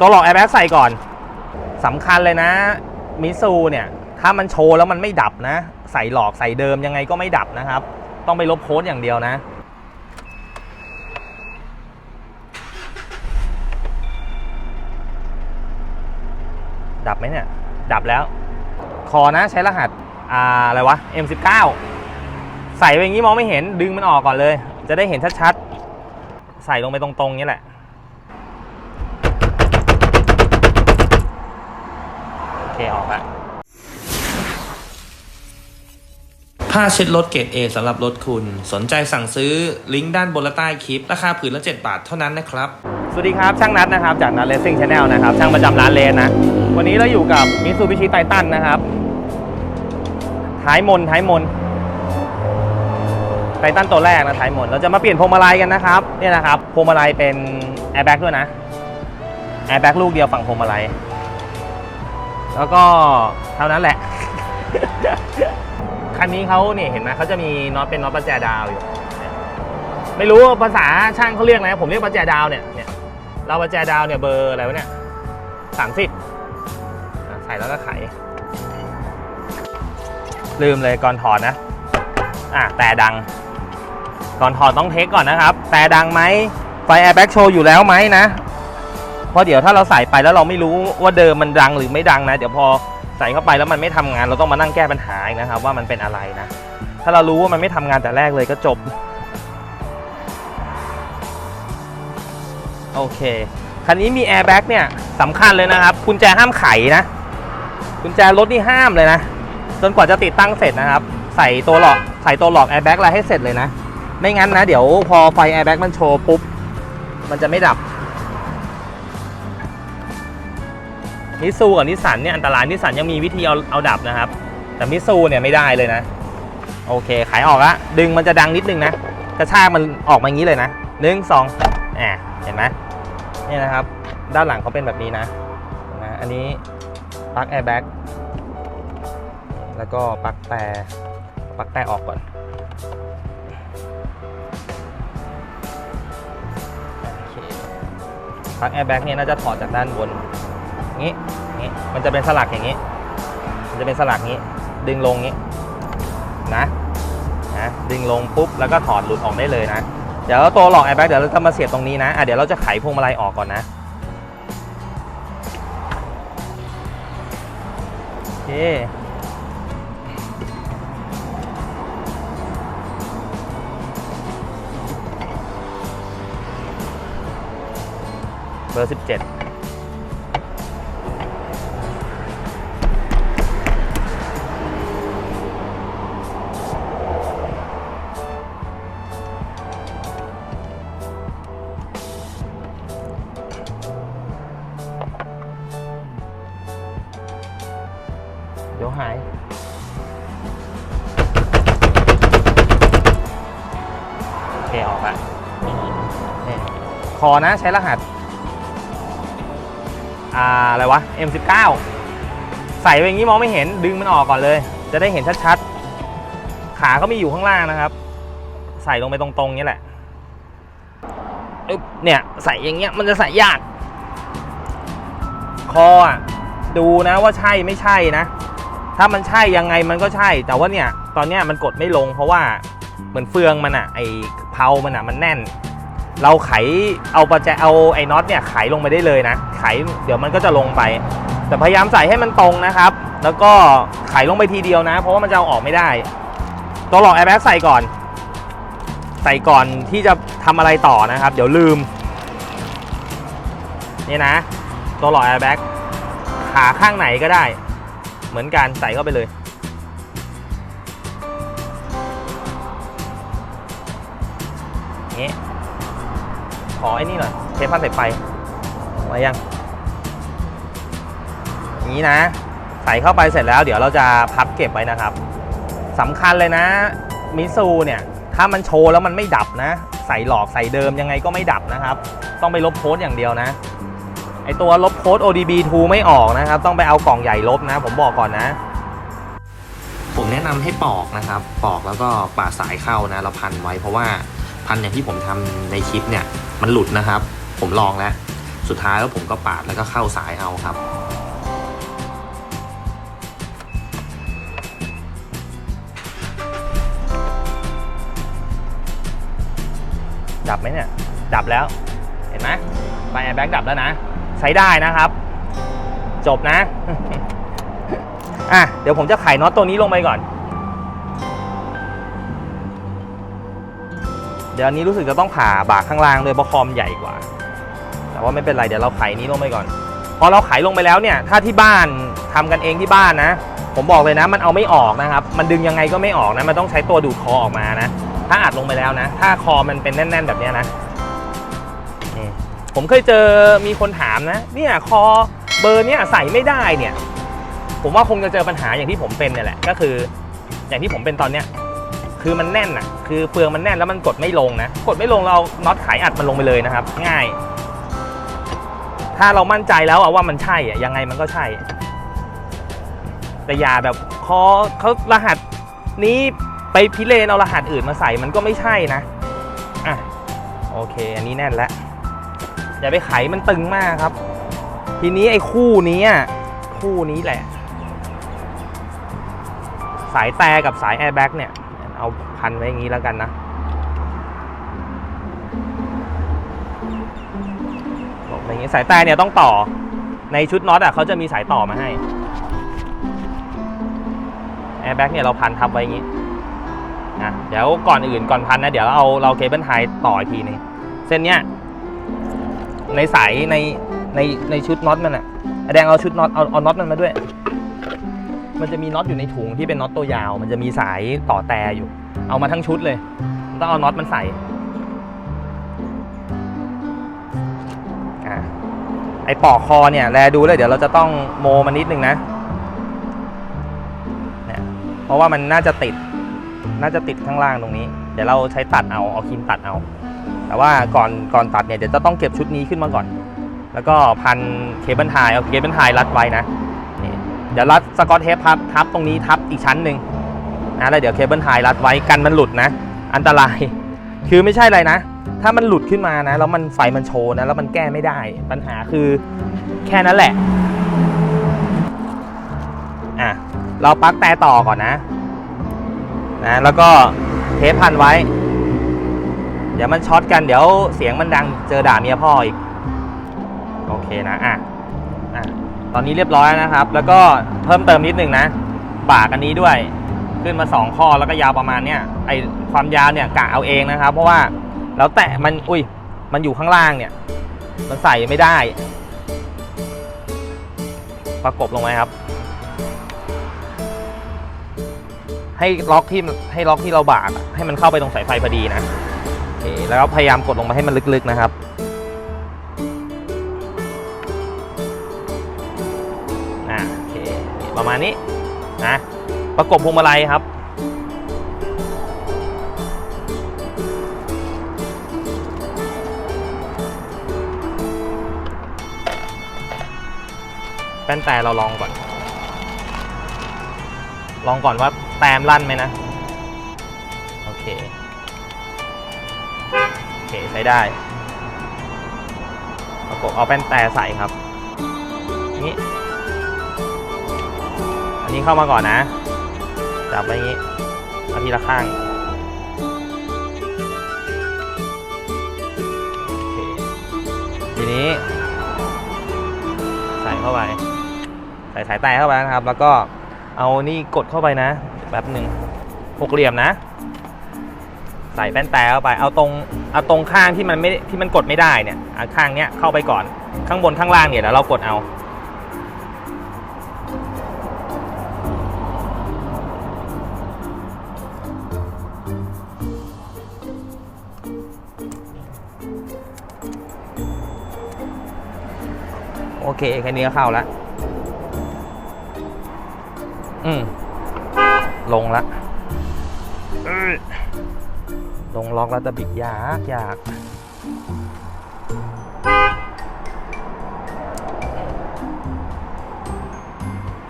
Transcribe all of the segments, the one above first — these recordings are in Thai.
ตัวหลอกแอร์แบ็กใส่ก่อนสำคัญเลยนะมิซูเนี่ย ถ้ามันโชว์แล้วมันไม่ดับนะ ใส่หลอกใส่เดิมยังไงก็ไม่ดับนะครับ ต้องไปลบโค้ดอย่างเดียวนะ ดับไหมเนี่ย ดับแล้ว คอนะใช้รหัสอ่าอะไรวะ M19 ใส่ไปอย่างนี้มองไม่เห็นดึงมันออกก่อนเลย จะได้เห็นชัดๆ ใส่ลงไปตรงๆนี้แหละ โอ เคออกแล้วผ้าเช็ดรถเกรด A สำหรับรถคุณ สนใจสั่งซื้อลิงก์ด้านบนและใต้คลิป ราคาผืนละ 7 บาทเท่านั้นนะครับ สวัสดีครับ ช่างนัดนะครับ จากนัดเลสซิ่งชาแนลนะครับ ช่างประจำร้านเลนนะ วันนี้เราอยู่กับมิซูบิชิไททันนะครับ ท้ายมนท้ายมนไททันตัวแรกนะท้ายมนเราจะมาเปลี่ยนพวงมาลัยกันนะครับเนี่ยนะครับพวงมาลัยเป็นแอร์แบ็กด้วยนะแอร์แบ็กลูกเดียวฝั่งพวงมาลัย แล้วก็เท่านั้นแหละ คันนี้เขาเนี่ยเห็นไหมเขาจะมีน็อตเป็นน็อตประแจดาวอยู่ ไม่รู้ว่าภาษาช่างเขาเรียกอะไรผมเรียกประแจดาวเนี่ยเนี่ยเราประแจดาวเนี่ยเบอร์อะไรวะเนี่ยสามสิบใส่แล้วก็ไข ลืมเลยก่อนถอดนะ อะแต่ดัง ก่อนถอดต้องเทคก่อนนะครับ แต่ดังไหมไฟแอร์แบ็กโชว์อยู่แล้วไหมนะ เพราะเดี๋ยวถ้าเราใส่ไปแล้วเราไม่รู้ว่าเดิมมันดังหรือไม่ดังนะ เดี๋ยวพอใส่เข้าไปแล้วมันไม่ทำงาน เราต้องมานั่งแก้ปัญหาอีกนะครับ ว่ามันเป็นอะไรนะ ถ้าเรารู้ว่ามันไม่ทำงานแต่แรกเลยก็จบ โอเค คันนี้มีแอร์แบ็กเนี่ยสำคัญเลยนะครับกุญแจห้ามไขนะกุญแจรถนี่ห้ามเลยนะจนกว่าจะติดตั้งเสร็จนะครับ ใส่ตัวหลอกใส่ตัวหลอกแอร์แบ็กอะไรให้เสร็จเลยนะ ไม่งั้นนะ เดี๋ยวพอไฟแอร์แบ็กมันโชว์ปุ๊บ มันจะไม่ดับ มิซูกับนิสสันเนี่ยอันตรายนิสสันยังมีวิธีเอาเอาดับนะครับ แต่มิซูเนี่ยไม่ได้เลยนะ โอเค ขายออกละดึงมันจะดังนิดนึงนะกระชากมันออกมาอย่างนี้เลยนะหนึ่งสองแอบเห็นไหมนี่นะครับ ด้านหลังเขาเป็นแบบนี้นะนะอันนี้ปลั๊กแอร์แบ็กแล้วก็ปลั๊กแต่ปลั๊กแต่ออกก่อนโอเคปลั๊กแอร์แบ็กเนี่ยน่าจะถอดจากด้านบนงี้ งี้ มันจะเป็นสลักอย่างนี้ มันจะเป็นสลักนี้ ดึงลงงี้นะนะดึงลงปุ๊บแล้วก็ถอดหลุดออกได้เลยนะ เดี๋ยวตัวหลอกแอร์แบ็กเดี๋ยวเราจะมาเสียบตรงนี้นะอะเดี๋ยวเราจะไขพวงมาลัยออกก่อนนะโอเคเบอร์17 เดี๋ยวหาย โอเค ออกละนี่คอนะใช้รหัส อ่า อะไรวะ M19 ใส่ไปอย่างนี้มองไม่เห็นดึงมันออกก่อนเลย จะได้เห็นชัดๆ ขาก็มีอยู่ข้างล่างนะครับ ใส่ลงไปตรงๆ นี้แหละอึ๊บเนี่ยใส่อย่างเงี้ยมันจะใส่ยาก คออะดูนะว่าใช่ไม่ใช่นะ ถ้ามันใช่ยังไงมันก็ใช่ แต่ว่าเนี่ยตอนเนี้ยมันกดไม่ลง เพราะว่าเหมือนเฟืองมันอะไอเพามันอะมันแน่น เราไขเอาประแจเอาไอ้น็อตเนี่ยไขลงไปได้เลยนะ ไขเดี๋ยวมันก็จะลงไป แต่พยายามใส่ให้มันตรงนะครับ แล้วก็ไขลงไปทีเดียวนะ เพราะว่ามันจะเอาออกไม่ได้ ตัวหลอกแอร์แบ็กใส่ก่อน ใส่ก่อนที่จะทำอะไรต่อนะครับ เดี๋ยวลืมนี่นะ ตัวหลอกแอร์แบ็กขาข้างไหนก็ได้ เหมือนกันใส่เข้าไปเลยอย่างนี้ขอไอ้นี่หน่อยเทปผ้าใส่ไฟไว้ยังอย่างนี้นะ ใส่เข้าไปเสร็จแล้ว เดี๋ยวเราจะพับเก็บไว้นะครับสำคัญเลยนะมิซูเนี่ยถ้ามันโชว์แล้วมันไม่ดับนะ ใส่หลอกใส่เดิมยังไงก็ไม่ดับนะครับ ต้องไปลบโค้ดอย่างเดียวนะ ไอตัวลบโค้ด ODB2 ไม่ออกนะครับ ต้องไปเอากล่องใหญ่ลบนะ ผมบอกก่อนนะ ผมแนะนำให้ปอกนะครับ ปอกแล้วก็ปาดสายเข้านะแล้วพันไว้เพราะว่าพันอย่างที่ผมทำในคลิปเนี่ย มันหลุดนะครับ ผมลองแล้ว สุดท้ายแล้วผมก็ปาดแล้วก็เข้าสายเอาครับดับไหมเนี่ย ดับแล้ว เห็นไหมไฟแอร์แบ็กดับแล้วนะ ใช้ได้นะครับ จบนะอะเดี๋ยวผมจะไขน็อตตัวนี้ลงไปก่อน เดี๋ยวนี้รู้สึกจะต้องผ่าบากข้างล่างด้วยเพราะคอมใหญ่กว่า แต่ว่าไม่เป็นไรเดี๋ยวเราไขนี้ลงไปก่อน พอเราไขลงไปแล้วเนี่ย ถ้าที่บ้านทำกันเองที่บ้านนะ ผมบอกเลยนะ มันเอาไม่ออกนะครับ มันดึงยังไงก็ไม่ออกนะ มันต้องใช้ตัวดูดคอออกมานะ ถ้าอัดลงไปแล้วนะ ถ้าคอมันเป็นแน่น ๆ แบบนี้นะ ผมเคยเจอมีคนถามนะ เนี่ยคอเบอร์เนี่ยใส่ไม่ได้เนี่ย ผมว่าคงจะเจอปัญหาอย่างที่ผมเป็นเนี่ยแหละ ก็คือ อย่างที่ผมเป็นตอนเนี้ย คือมันแน่นอะ คือเฟืองมันแน่นแล้วมันกดไม่ลงนะ กดไม่ลงเราน็อตไขอัดมันลงไปเลยนะครับ ง่าย ถ้าเรามั่นใจแล้วว่ามันใช่อะยังไงมันก็ใช่ แต่อย่าแบบคอเขารหัสนี้ไปพิเรนเอารหัสอื่นมาใส่มันก็ไม่ใช่นะ อะ โอเค อันนี้แน่นแล้ว อย่าไปไขมันตึงมากครับ ทีนี้ไอ้คู่นี้อะคู่นี้แหละ สายแต่กับสายแอร์แบ็กเนี่ย เอาพันไว้อย่างนี้แล้วกันนะบอกอย่างนี้สายแต่เนี่ยต้องต่อในชุดน็อตอะเขาจะมีสายต่อมาให้แอร์แบ็กเนี่ยเราพันทับไว้อย่างนี้นะเดี๋ยวก่อนอื่นก่อนพันนะ เดี๋ยวเราเอาเราเคเบิลไทยต่ออีกทีนึงเส้นเนี้ย ในสายในในในชุดน็อตมันอะแดงเอาชุดน็อตเอาเอาน็อตมันมาด้วย มันจะมีน็อตอยู่ในถุงที่เป็นน็อตตัวยาว มันจะมีสายต่อแต่อยู่ เอามาทั้งชุดเลยต้องเอาน็อตมันใส่อ่าไอปอกคอเนี่ยแลดูเลยเดี๋ยวเราจะต้องโมมันนิดนึงนะเนี่ยเพราะว่ามันน่าจะติด น่าจะติดข้างล่างตรงนี้ เดี๋ยวเราใช้ตัดเอาเอาครีมตัดเอา แต่ว่าก่อนก่อนตัดเนี่ยเดี๋ยวจะต้องเก็บชุดนี้ขึ้นมาก่อน แล้วก็พันเคเบิลไทยเอาเคเบิลไทยรัดไว้นะนี่เดี๋ยวรัดสกอตเทปทับทับตรงนี้ทับอีกชั้นหนึ่งนะแล้วเดี๋ยวเคเบิลไทยรัดไว้กันมันหลุดนะ อันตราย คือไม่ใช่อะไรนะ ถ้ามันหลุดขึ้นมานะแล้วมันไฟมันโชว์นะแล้วมันแก้ไม่ได้ ปัญหาคือแค่นั้นแหละอะเราปลั๊กแต่ต่อก่อนนะนะ แล้วก็เทปพันไว้ เดี๋ยวมันช็อตกันเดี๋ยวเสียงมันดังเจอด่าเมียพ่ออีก โอเคนะอะอะตอนนี้เรียบร้อยนะครับ แล้วก็เพิ่มเติมนิดนึงนะปากอันนี้ด้วยขึ้นมา 2 ข้อแล้วก็ยาวประมาณเนี้ยไอความยาวเนี่ยกะเอาเองนะครับ เพราะว่าแล้วแตะมันอุ้ยมันอยู่ข้างล่างเนี่ย มันใส่ไม่ได้ ประกบลงไหมครับ ให้ล็อกที่ให้ล็อกที่เราบากให้มันเข้าไปตรงสายไฟพอดีนะ แล้วก็พยายามกดลงมาให้มันลึกๆนะครับ อ่าโอเค ประมาณนี้นะ ประกบพวงมาลัยครับ แป้นแต่เราลองก่อน ลองก่อนว่าแตมลั่นไหมนะ ช้ได้ประกบเอาแป้นแต่ใส่ครับ นี้อันนี้เข้ามาก่อนนะ จับไว้อย่างนี้เอาทีละข้างทีนี้ ใส่เข้าไป ใส่สายแต่เข้าไปนะครับ แล้วก็เอานี่กดเข้าไปนะ แบบหนึ่งหกเหลี่ยมนะ ใส่แป้นแต่เข้าไปเอาตรงเอาตรงข้างที่มันไม่ที่มันกดไม่ได้เนี่ยเอาข้างเนี้ยเข้าไปก่อนข้างบนข้างล่างเนี่ยเดี๋ยวเรากดเอาโอเคแค่นี้ก็เข้าแล้ว อืม ลงละ อื้องล็อกแล้วจะบิดยากยาก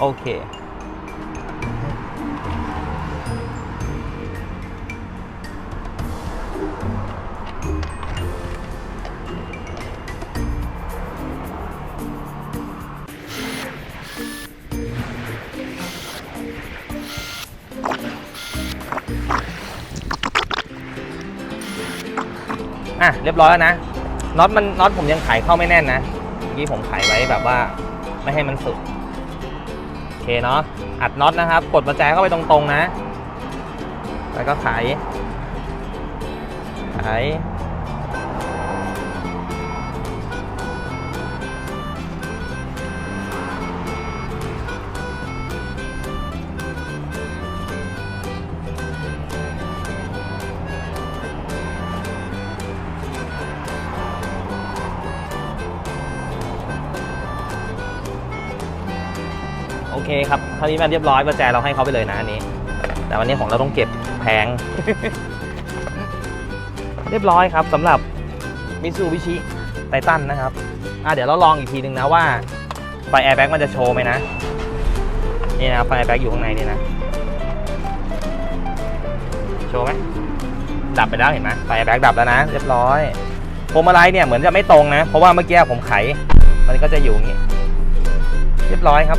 โอเค เรียบร้อยแล้วนะน็อตมันน็อตผมยังไขเข้าไม่แน่นนะเมื่อกี้ผมไขไว้แบบว่าไม่ให้มันสุดโอเคเนาะอัดน็อตนะครับ กดประแจเข้าไปตรงๆนะ แล้วก็ไขไข เคครับครานี้มาเรียบร้อยประแจเราให้เขาไปเลยนะอันนี้ แต่วันนี้ของเราต้องเก็บแพง เรียบร้อยครับสำหรับมิซูบิชิไททันนะครับอะเดี๋ยวเราลองอีกทีนึงนะว่าไฟแอร์แบ็กมันจะโชว์ไหมนะ นี่นะไฟแอร์แบ็กอยู่ข้างในนี่นะ โชว์ไหมดับไปแล้วเห็นไหมไฟแอร์แบ็กดับแล้วนะ เรียบร้อยพวงมาลัยเนี่ยเหมือนจะไม่ตรงนะ เพราะว่าเมื่อกี้ผมไข มันก็จะอยู่อย่างนี้ เรียบร้อยครับ